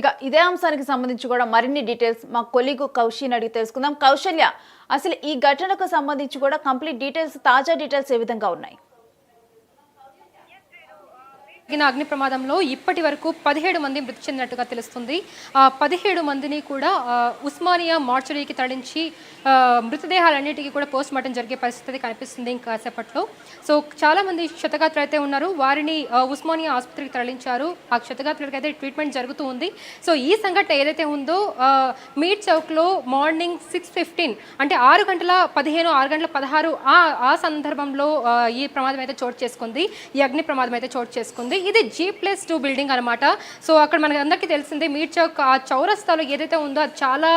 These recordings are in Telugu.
ఇక ఇదే అంశానికి సంబంధించి కూడా మరిన్ని డీటెయిల్స్ మా కొలిగు కౌశిని అడిగి తెలుసుకుందాం. కౌశల్య అసలు ఈ ఘటనకు సంబంధించి కూడా కంప్లీట్ డీటెయిల్స్ తాజా డీటెయిల్స్ ఏ విధంగా ఉన్నాయి? జరిగిన అగ్ని ప్రమాదంలో ఇప్పటి వరకు పదిహేడు మంది మృతి చెందినట్టుగా తెలుస్తుంది. ఆ పదిహేడు మందిని కూడా ఉస్మానియా మార్చరీకి తరలించి మృతదేహాలన్నిటికీ కూడా పోస్ట్ మార్టం జరిగే పరిస్థితి కనిపిస్తుంది ఇంకాసేపట్లో సో చాలా మంది క్షతగాత్రులు అయితే ఉన్నారు. వారిని ఉస్మానియా ఆసుపత్రికి తరలించారు. ఆ క్షతగాత్రులకి అయితే ట్రీట్మెంట్ జరుగుతూ ఉంది. సో ఈ సంఘటన ఏదైతే ఉందో మీట్ చౌక్లో మార్నింగ్ సిక్స్ ఫిఫ్టీన్ అంటే ఆరు గంటల పదిహేను ఆరు గంటల పదహారు ఆ ఆ సందర్భంలో ఈ ప్రమాదం అయితే చోటు చేసుకుంది. ఈ అగ్ని ప్రమాదం అయితే చోటు చేసుకుంది. ఇది జీ ప్లస్ టూ బిల్డింగ్ అనమాట సో అక్కడ మనకి అందరికీ తెలిసిందే మీర్ చౌక్ ఆ చౌరస్తాలో ఏదైతే ఉందో అది చాలా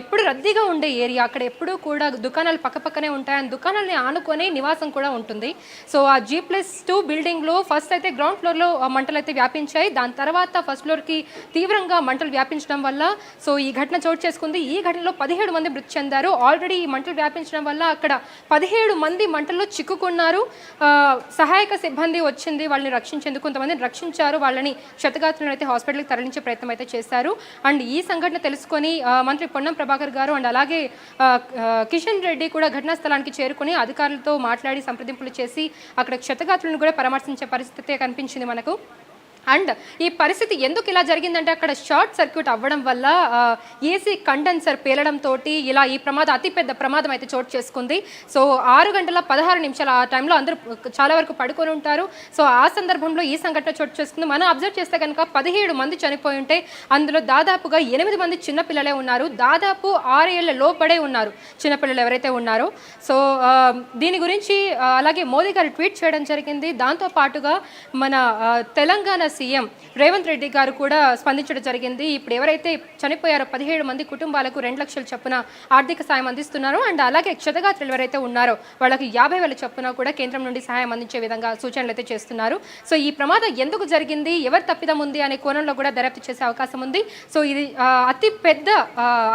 ఎప్పుడు రద్దీగా ఉండే ఏరియా. అక్కడ ఎప్పుడూ కూడా దుకాణాలు పక్కపక్కనే ఉంటాయి అండ్ దుకాణాలని ఆనుకొని నివాసం కూడా ఉంటుంది. సో ఆ జీ ప్లస్ టూ బిల్డింగ్లో ఫస్ట్ అయితే గ్రౌండ్ ఫ్లోర్లో మంటలు అయితే వ్యాపించాయి. దాని తర్వాత ఫస్ట్ ఫ్లోర్కి తీవ్రంగా మంటలు వ్యాపించడం వల్ల సో ఈ ఘటన చోటు చేసుకుంది. ఈ ఘటనలో పదిహేడు మంది మృతి చెందారు. ఆల్రెడీ ఈ మంటలు వ్యాపించడం వల్ల అక్కడ పదిహేడు మంది మంటల్లో చిక్కుకున్నారు. సహాయక సిబ్బంది వచ్చింది. వాళ్ళని రక్షించేందుకు కొంతమందిని రక్షించారు. వాళ్ళని క్షతగాత్రులను అయితే హాస్పిటల్కి తరలించే ప్రయత్నం అయితే చేశారు. అండ్ ఈ సంఘటన తెలుసుకొని మంత్రి పొన్నం ప్రభాకర్ గారు అండ్ అలాగే కిషన్ రెడ్డి కూడా ఘటనా స్థలానికి చేరుకుని అధికారులతో మాట్లాడి సంప్రదింపులు చేసి అక్కడ క్షతగాత్రులను కూడా పరామర్శించే పరిస్థితి కనిపించింది మనకు. అండ్ ఈ పరిస్థితి ఎందుకు ఇలా జరిగిందంటే అక్కడ షార్ట్ సర్క్యూట్ అవ్వడం వల్ల ఏసీ కండెన్సర్ పేలడంతో ఇలా ఈ ప్రమాదం అతిపెద్ద ప్రమాదం అయితే చోటు చేసుకుంది. సో ఆరు గంటల పదహారు నిమిషాల ఆ టైంలో అందరూ చాలా వరకు పడుకొని ఉంటారు. సో ఆ సందర్భంలో ఈ సంఘటన చోటు చేసుకుంది. మనం అబ్జర్వ్ చేస్తే కనుక పదిహేడు మంది చనిపోయి ఉంటే అందులో దాదాపుగా ఎనిమిది మంది చిన్నపిల్లలే ఉన్నారు. దాదాపు ఆరేళ్ళ లోపడే ఉన్నారు చిన్నపిల్లలు ఎవరైతే ఉన్నారో. సో దీని గురించి అలాగే మోదీ గారు ట్వీట్ చేయడం జరిగింది. దాంతో పాటుగా మన తెలంగాణ సీఎం రేవంత్ రెడ్డి గారు కూడా స్పందించడం జరిగింది. ఇప్పుడు ఎవరైతే చనిపోయారో పదిహేడు మంది కుటుంబాలకు రెండు లక్షల చొప్పున ఆర్థిక సాయం అందిస్తున్నారో. అండ్ అలాగే క్షతగాత్రులు ఎవరైతే ఉన్నారో వాళ్ళకి యాభై వేల చొప్పున కూడా కేంద్రం నుండి సహాయం అందించే విధంగా సూచనలు అయితే చేస్తున్నారు. సో ఈ ప్రమాదం ఎందుకు జరిగింది? ఎవరు తప్పిదం ఉంది అనే కోణంలో కూడా దర్యాప్తు చేసే అవకాశం ఉంది. సో ఇది ఆ, అతి పెద్ద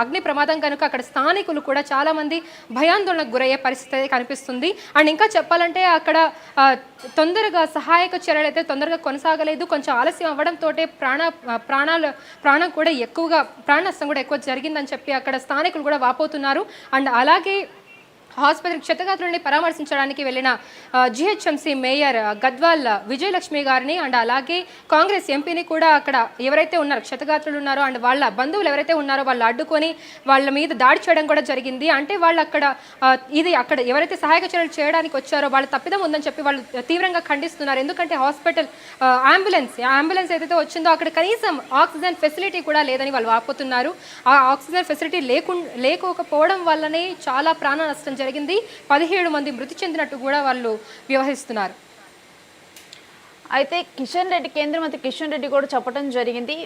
అగ్ని ప్రమాదం కనుక అక్కడ స్థానికులు కూడా చాలా మంది భయాందోళనకు గురయ్యే పరిస్థితి కనిపిస్తుంది. అండ్ ఇంకా చెప్పాలంటే అక్కడ తొందరగా సహాయక చర్యలు అయితే తొందరగా కొనసాగలేదు. కొంచెం ఆలస్యం అవ్వడంతో ప్రాణ ప్రాణాలు ప్రాణం కూడా ఎక్కువగా ప్రాణ నష్టం కూడా ఎక్కువ జరిగిందని చెప్పి అక్కడ స్థానికులు కూడా వాపోతున్నారు. అండ్ అలాగే ఆసుపత్రి క్షతగాత్రుల్ని పరామర్శించడానికి వెళ్ళిన జిహెచ్ఎంసీ మేయర్ గద్వాల్ విజయలక్ష్మి గారిని అండ్ అలాగే కాంగ్రెస్ ఎంపీని కూడా అక్కడ ఎవరైతే ఉన్నారో క్షతగాత్రులు ఉన్నారో అండ్ వాళ్ళ బంధువులు ఎవరైతే ఉన్నారో వాళ్ళు అడ్డుకొని వాళ్ళ మీద దాడి చేయడం కూడా జరిగింది. అంటే వాళ్ళు అక్కడ ఇది అక్కడ ఎవరైతే సహాయక చర్యలు చేయడానికి వచ్చారో వాళ్ళు తప్పిదం ఉందని చెప్పి వాళ్ళు తీవ్రంగా ఖండిస్తున్నారు. ఎందుకంటే హాస్పిటల్ అంబులెన్స్ ఆ అంబులెన్స్ ఏదైతే వచ్చిందో అక్కడ కనీసం ఆక్సిజన్ ఫెసిలిటీ కూడా లేదని వాళ్ళు వాపోతున్నారు ఆ ఆక్సిజన్ ఫెసిలిటీ లేకుండా లేకపోవడం వల్లనే చాలా ప్రాణ నష్టం జరిగింది. పదిహేడు మంది మృతి చెందినట్టు కూడా వాళ్ళు వ్యవహరిస్తున్నారు. అయితే కిషన్ రెడ్డి కేంద్ర మంత్రి కిషన్ రెడ్డి కూడా చెప్పడం జరిగింది.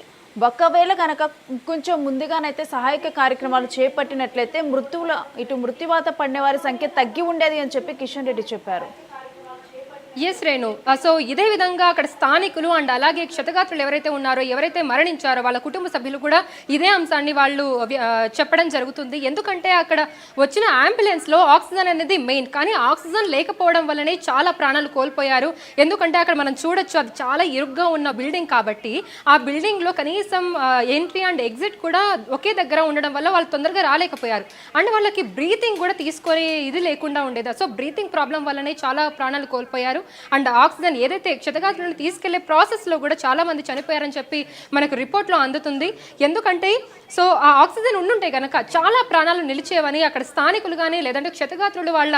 ఒకవేళ కనుక కొంచెం ముందుగానైతే సహాయక కార్యక్రమాలు చేపట్టినట్లయితే మృతువుల ఇటు మృత్యువాత పడిన వారి సంఖ్య తగ్గి ఉండేది అని చెప్పి కిషన్ రెడ్డి చెప్పారు. ఎస్ రేణు సో ఇదే విధంగా అక్కడ స్థానికులు అండ్ అలాగే క్షతగాత్రులు ఎవరైతే ఉన్నారో ఎవరైతే మరణించారో వాళ్ళ కుటుంబ సభ్యులు కూడా ఇదే అంశాన్ని వాళ్ళు uh, uh, చెప్పడం జరుగుతుంది. ఎందుకంటే అక్కడ వచ్చిన అంబులెన్స్లో ఆక్సిజన్ అనేది మెయిన్ కానీ ఆక్సిజన్ లేకపోవడం వల్లనే చాలా ప్రాణాలు కోల్పోయారు. ఎందుకంటే అక్కడ మనం చూడొచ్చు అది చాలా ఇరుగ్గా ఉన్న బిల్డింగ్ కాబట్టి ఆ బిల్డింగ్లో కనీసం ఎంట్రీ అండ్ ఎగ్జిట్ కూడా ఒకే దగ్గర ఉండడం వల్ల వాళ్ళు తొందరగా రాలేకపోయారు. అండ్ వాళ్ళకి బ్రీతింగ్ కూడా తీసుకొని ఇది లేకుండా ఉండేది. సో బ్రీతింగ్ ప్రాబ్లం వల్లనే చాలా ప్రాణాలు కోల్పోయారు. అండ్ ఆక్సిజన్ ఏదైతే క్షతగాత్రులను తీసుకెళ్ళే ప్రాసెస్లో కూడా చాలామంది చనిపోయారని చెప్పి మనకు రిపోర్ట్లో అందుతుంది. ఎందుకంటే సో ఆ ఆక్సిజన్ ఉండుంటే కనుక చాలా ప్రాణాలు నిలిచేవని అక్కడ స్థానికులు కానీ లేదంటే క్షతగాత్రులు వాళ్ళ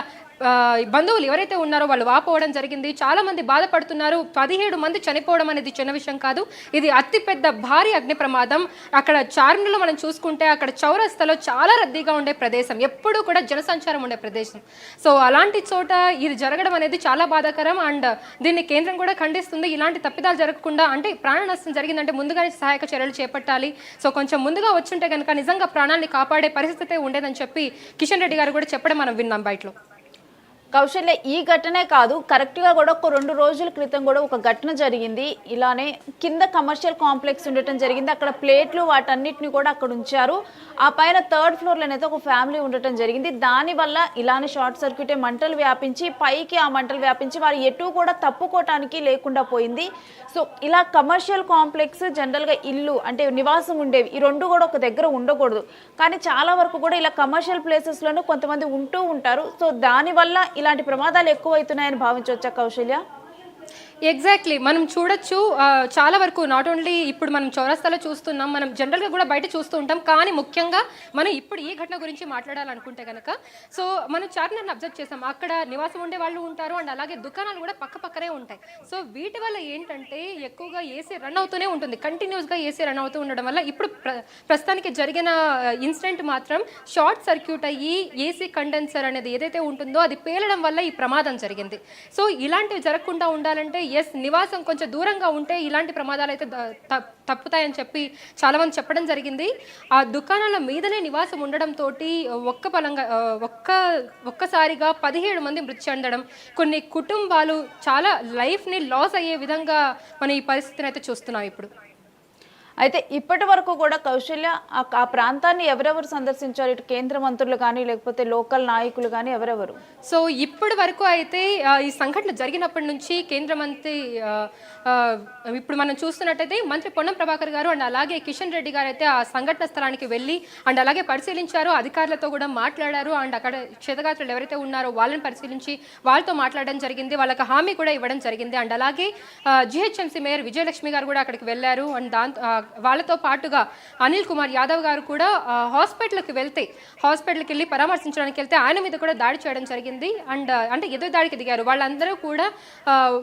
బంధువులు ఎవరైతే ఉన్నారో వాళ్ళు వాపోవడం జరిగింది. చాలా మంది బాధపడుతున్నారు. పదిహేడు మంది చనిపోవడం అనేది చిన్న విషయం కాదు. ఇది అతిపెద్ద భారీ అగ్ని ప్రమాదం. అక్కడ చార్మిలో మనం చూసుకుంటే అక్కడ చౌరస్తలో చాలా రద్దీగా ఉండే ప్రదేశం. ఎప్పుడూ కూడా జనసంచారం ఉండే ప్రదేశం. సో అలాంటి చోట ఇది జరగడం అనేది చాలా బాధాకరం. అండ్ దీన్ని కేంద్రం కూడా ఖండిస్తుంది. ఇలాంటి తప్పిదాలు జరగకుండా అంటే ప్రాణ నష్టం జరిగిందంటే ముందుగానే సహాయక చర్యలు చేపట్టాలి. సో కొంచెం ముందుగా వచ్చుంటే కనుక నిజంగా ప్రాణాన్ని కాపాడే పరిస్థితి ఉండేదని చెప్పి కిషన్ రెడ్డి గారు కూడా చెప్పడం మనం విన్నాం బయటలో కౌశల్య ఈ ఘటనే కాదు కరెక్ట్గా కూడా ఒక రెండు రోజుల క్రితం కూడా ఒక ఘటన జరిగింది. ఇలానే కింద కమర్షియల్ కాంప్లెక్స్ ఉండటం జరిగింది. అక్కడ ప్లేట్లు వాటన్నిటిని కూడా అక్కడ ఉంచారు. ఆ పైన థర్డ్ ఫ్లోర్లోనైతే ఒక ఫ్యామిలీ ఉండటం జరిగింది. దానివల్ల ఇలానే షార్ట్ సర్క్యూటే మంటలు వ్యాపించి పైకి ఆ మంటలు వ్యాపించి వారు ఎటు కూడా తప్పుకోవటానికి లేకుండా పోయింది. సో ఇలా కమర్షియల్ కాంప్లెక్స్ జనరల్గా ఇల్లు అంటే నివాసం ఉండేవి ఈ రెండు కూడా ఒక దగ్గర ఉండకూడదు. కానీ చాలా వరకు కూడా ఇలా కమర్షియల్ ప్లేసెస్లోనూ కొంతమంది ఉంటూ ఉంటారు. సో దానివల్ల ఇలాంటి ప్రమాదాలు ఎక్కువవుతున్నాయని భావించవచ్చా కౌశల్య? ఎగ్జాక్ట్లీ మనం చూడొచ్చు చాలా వరకు నాట్ ఓన్లీ ఇప్పుడు మనం చౌరస్తాలో చూస్తున్నాం మనం జనరల్గా కూడా బయట చూస్తూ ఉంటాం కానీ ముఖ్యంగా మనం ఇప్పుడు ఈ ఘటన గురించి మాట్లాడాలనుకుంటే కనుక సో మనం చార్మినార్ని అబ్జర్వ్ చేసాం. అక్కడ నివాసం ఉండే వాళ్ళు ఉంటారు అండ్ అలాగే దుకాణాలు కూడా పక్క పక్కనే ఉంటాయి. సో వీటి వల్ల ఏంటంటే ఎక్కువగా ఏసీ రన్ అవుతూనే ఉంటుంది. కంటిన్యూస్గా ఏసీ రన్ అవుతూ ఉండడం వల్ల ఇప్పుడు ప్ర ప్రస్తుతానికి జరిగిన ఇన్సిడెంట్ మాత్రం షార్ట్ సర్క్యూట్ అయ్యి ఏసీ కండెన్సర్ అనేది ఏదైతే ఉంటుందో అది పేలడం వల్ల ఈ ప్రమాదం జరిగింది. సో ఇలాంటివి జరగకుండా ఉండాలంటే ఎస్ నివాసం కొంచెం దూరంగా ఉంటే ఇలాంటి ప్రమాదాలు అయితే తప్పుతాయని చెప్పి చాలామంది చెప్పడం జరిగింది. ఆ దుకాణాల మీదనే నివాసం ఉండడంతో ఒక్క పలంగా ఒక్క ఒక్కసారిగా పదిహేడు మంది మృతి చెందడం కొన్ని కుటుంబాలు చాలా లైఫ్ని లాస్ అయ్యే విధంగా మనం ఈ పరిస్థితిని అయితే చూస్తున్నాం ఇప్పుడు. అయితే ఇప్పటి వరకు కూడా కౌశల్య ఆ- ప్రాంతాన్ని ఎవరెవరు సందర్శించారు? ఇటు కేంద్ర మంత్రులు కానీ లేకపోతే లోకల్ నాయకులు కానీ ఎవరెవరు? సో ఇప్పటి వరకు అయితే ఈ సంఘటన జరిగినప్పటి నుంచి కేంద్ర మంత్రి ఇప్పుడు మనం చూస్తున్నట్టయితే మంత్రి పొన్నం ప్రభాకర్ గారు అండ్ అలాగే కిషన్ రెడ్డి గారు అయితే ఆ సంఘటన స్థలానికి వెళ్ళి అండ్ అలాగే పరిశీలించారు. అధికారులతో కూడా మాట్లాడారు. అండ్ అక్కడ క్షతగాత్రులు ఎవరైతే ఉన్నారో వాళ్ళని పరిశీలించి వాళ్ళతో మాట్లాడడం జరిగింది. వాళ్ళకి హామీ కూడా ఇవ్వడం జరిగింది. అండ్ అలాగే జిహెచ్ఎంసీ మేయర్ విజయలక్ష్మి గారు కూడా అక్కడికి వెళ్ళారు. అండ్ దాంతో వాళ్ళతో పాటుగా అనిల్ కుమార్ యాదవ్ గారు కూడా హాస్పిటల్కి వెళ్తే హాస్పిటల్కి వెళ్ళి పరామర్శించడానికి వెళ్తే ఆయన మీద కూడా దాడి చేయడం జరిగింది. అండ్ అంటే ఎదురు దాడికి దిగారు. వాళ్ళందరూ కూడా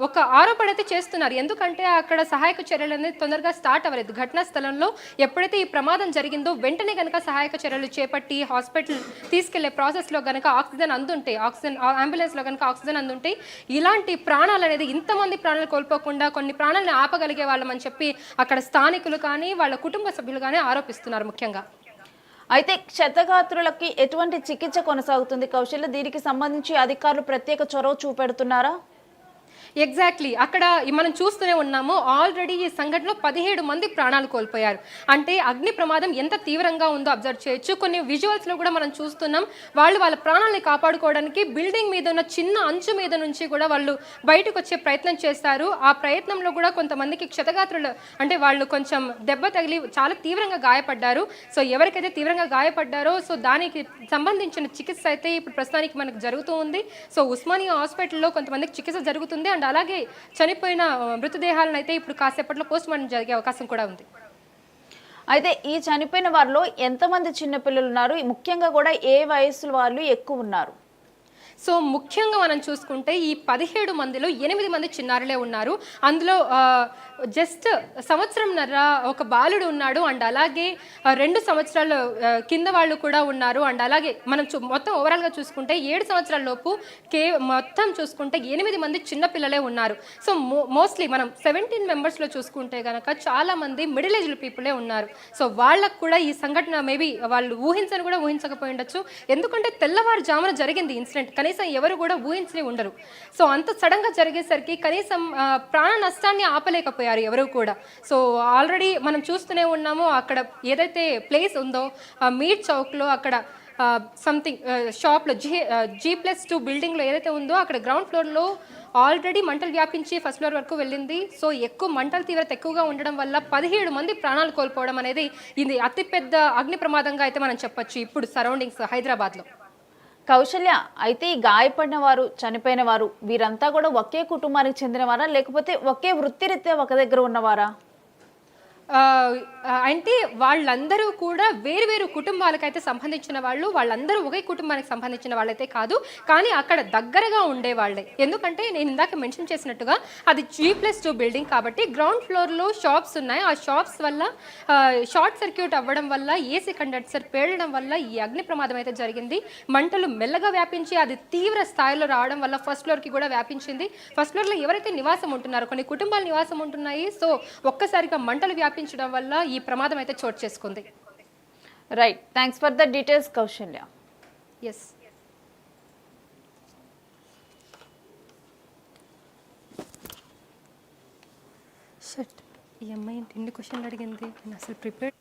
ఒక ఆరోపణ అయితే చేస్తున్నారు. ఎందుకంటే అక్కడ సహాయక చర్యలు అనేది తొందరగా స్టార్ట్ అవ్వలేదు. ఘటనా స్థలంలో ఎప్పుడైతే ఈ ప్రమాదం జరిగిందో వెంటనే కనుక సహాయక చర్యలు చేపట్టి హాస్పిటల్ తీసుకెళ్ళే ప్రాసెస్లో కనుక ఆక్సిజన్ అందుంటే ఆక్సిజన్ అంబులెన్స్లో కనుక ఆక్సిజన్ అందుంటే ఇలాంటి ప్రాణాలు అనేది ఇంతమంది ప్రాణాలు కోల్పోకుండా కొన్ని ప్రాణాలను ఆపగలిగే వాళ్ళమని చెప్పి అక్కడ స్థానికులు కానీ వాళ్ళ కుటుంబ సభ్యులు కానీ ఆరోపిస్తున్నారు ముఖ్యంగా. అయితే క్షతగాత్రులకి ఎటువంటి చికిత్స కొనసాగుతుంది? కౌశల్య దీనికి సంబంధించి అధికారులు ప్రత్యేక చొరవ చూపెడుతున్నారా? ఎగ్జాక్ట్లీ అక్కడ మనం చూస్తూనే ఉన్నాము ఆల్రెడీ ఈ సంఘటనలో పదిహేడు మంది ప్రాణాలు కోల్పోయారు. అంటే అగ్ని ప్రమాదం ఎంత తీవ్రంగా ఉందో అబ్జర్వ్ చేయొచ్చు. కొన్ని విజువల్స్లో కూడా మనం చూస్తున్నాం. వాళ్ళు వాళ్ళ ప్రాణాలని కాపాడుకోవడానికి బిల్డింగ్ మీద ఉన్న చిన్న అంచు మీద నుంచి కూడా వాళ్ళు బయటకు వచ్చే ప్రయత్నం చేస్తారు. ఆ ప్రయత్నంలో కూడా కొంతమందికి క్షతగాత్రులు అంటే వాళ్ళు కొంచెం దెబ్బ తగిలి చాలా తీవ్రంగా గాయపడ్డారు. సో ఎవరికైతే తీవ్రంగా గాయపడ్డారో సో దానికి సంబంధించిన చికిత్స అయితే ఇప్పుడు ప్రస్తుతానికి మనకు జరుగుతూ ఉంది. సో ఉస్మానియా హాస్పిటల్లో కొంతమందికి చికిత్స జరుగుతుంది. అండ్ అలాగే చనిపోయిన మృతదేహాలను అయితే ఇప్పుడు కాసేపట్లో పోస్ట్ మార్టం జరిగే అవకాశం కూడా ఉంది. అయితే ఈ చనిపోయిన వారిలో ఎంతమంది చిన్నపిల్లలు ఉన్నారు? ముఖ్యంగా కూడా ఏ వయస్సు వాళ్ళు ఎక్కువ ఉన్నారు? సో ముఖ్యంగా మనం చూసుకుంటే ఈ పదిహేడు మందిలో ఎనిమిది మంది చిన్నారులే ఉన్నారు. అందులో జస్ట్ సంవత్సరంన్నర ఒక బాలుడు ఉన్నాడు అండ్ అలాగే రెండు సంవత్సరాలు కింద వాళ్ళు కూడా ఉన్నారు. అండ్ అలాగే మనం మొత్తం ఓవరాల్గా చూసుకుంటే ఏడు సంవత్సరాల లోపు కే మొత్తం చూసుకుంటే ఎనిమిది మంది చిన్న పిల్లలే ఉన్నారు. సో మోస్ట్లీ మనం సెవెంటీన్ మెంబర్స్లో చూసుకుంటే కనుక చాలామంది మిడిల్ ఏజ్డ్ పీపులే ఉన్నారు. సో వాళ్ళకు కూడా ఈ సంఘటన మేబీ వాళ్ళు ఊహించని కూడా ఊహించకపోయి ఉండొచ్చు. ఎందుకంటే తెల్లవారుజామున జరిగింది ఇన్సిడెంట్ కనీసం ఎవరు కూడా ఊహించని ఉండరు. సో అంత సడన్గా జరిగేసరికి కనీసం ప్రాణ నష్టాన్ని ఆపలేకపోయారు. ఎవరు కూడా. సో ఆల్రెడీ మనం చూస్తూనే ఉన్నాము అక్కడ ఏదైతే ప్లేస్ ఉందో ఆ మీట్ చౌక్లో అక్కడ సంథింగ్ షాప్లో జీ జీ ప్లస్ టూ బిల్డింగ్లో ఏదైతే ఉందో అక్కడ గ్రౌండ్ ఫ్లోర్లో ఆల్రెడీ మంటలు వ్యాపించి ఫస్ట్ ఫ్లోర్ వరకు వెళ్ళింది. సో ఎక్కువ మంటల తీవ్రత ఎక్కువగా ఉండడం వల్ల పదిహేడు మంది ప్రాణాలు కోల్పోవడం అనేది ఇది అతిపెద్ద అగ్ని ప్రమాదంగా అయితే మనం చెప్పొచ్చు ఇప్పుడు సరౌండింగ్స్ హైదరాబాద్లో. కౌశల్య అయితే ఈ గాయపడిన వారు చనిపోయిన వారు వీరంతా కూడా ఒకే కుటుంబానికి చెందినవారా? లేకపోతే ఒకే వృత్తిరీత్యా ఒక దగ్గర ఉన్నవారా? అంటే వాళ్ళందరూ కూడా వేరు వేరు కుటుంబాలకైతే సంబంధించిన వాళ్ళు వాళ్ళందరూ ఒకే కుటుంబానికి సంబంధించిన వాళ్ళైతే కాదు కానీ అక్కడ దగ్గరగా ఉండే వాళ్ళే ఎందుకంటే నేను ఇందాక మెన్షన్ చేసినట్టుగా అది జీ ప్లస్ టూ బిల్డింగ్ కాబట్టి గ్రౌండ్ ఫ్లోర్లో షాప్స్ ఉన్నాయి. ఆ షాప్స్ వల్ల షార్ట్ సర్క్యూట్ అవ్వడం వల్ల ఏసీ కండక్టర్ పేలడం వల్ల ఈ అగ్ని ప్రమాదం అయితే జరిగింది. మంటలు మెల్లగా వ్యాపించి అది తీవ్ర స్థాయిలో రావడం వల్ల ఫస్ట్ ఫ్లోర్కి కూడా వ్యాపించింది. ఫస్ట్ ఫ్లోర్లో ఎవరైతే నివాసం ఉంటున్నారో కొన్ని కుటుంబాలు నివాసం ఉంటున్నాయి. సో ఒక్కసారిగా మంటలు వ్యాపించడం వల్ల ఈ ప్రమాదం అయితే చోటు చేసుకుంది. Right thanks for the details Kausalya yes ఈ అమ్మాయి ఎన్ని క్వశ్చన్లు అడిగింది? నేను అసలు ప్రిపేర్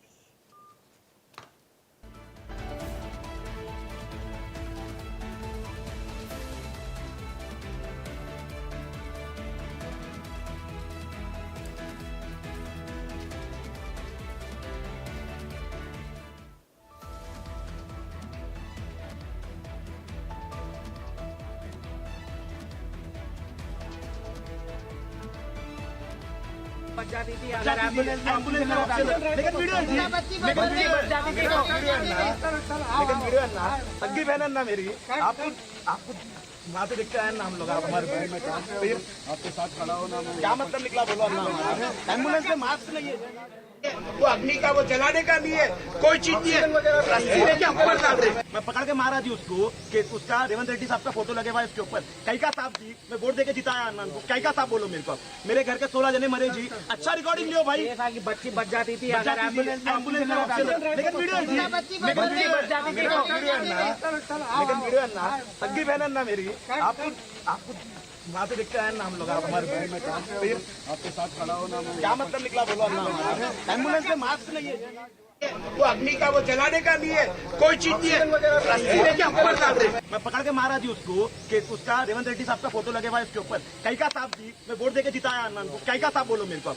वीडियो है ना ना सग्गी बहन है ना मेरी आपको आपको वहाँ से दिखता हैं ना हम लोग आप हमारे बहन में आपके साथ खड़ा होना क्या मतलब निकला बोलो अपना। एंबुलेंस में मास्क नहीं है। वो अग्नि का वो जलाने का नहीं है कोई चीज़ नहीं है। रस्सी ऊपर डाल रहे मैं पकड़ के मारा थी उसको कि उसका रेवंत रेड्डी साहब का फ़ोटो लगे हुआ है इसके ऊपर। कई का साहब जी मैं वोट देके जिताया अन्ना को। कई का साहब बोलो मेरे को मेरे घर के सोलह जने मरे जी। अच्छा रिकॉर्डिंग लियो भाई। कि बच्ची बच जाती थी लेकिन वीडियो लेकिन वीडियो ना। लेकिन वीडियो ना। सग्गी बहन है ना मेरी। आपको आपको वहाँ से देखते हैं ना हम लोग आप हमारे बहन में काम फिर आपके साथ खड़ा होना क्या मतलब निकला बोलो अपना एंबुलेंस में मास्क नहीं है। वो अग्नि का, वो जलाने का नहीं है। कोई चीज़ नहीं है। मैं पकड़ के मारा थी उसको, कि उसका रेवंत रेड्डी साहब का फ़ोटो लगे हुआ है उसके ऊपर। कई का साहब जी, मैं वोट देके जिताया अन्ना को। कई का साहब बोलो मेरे को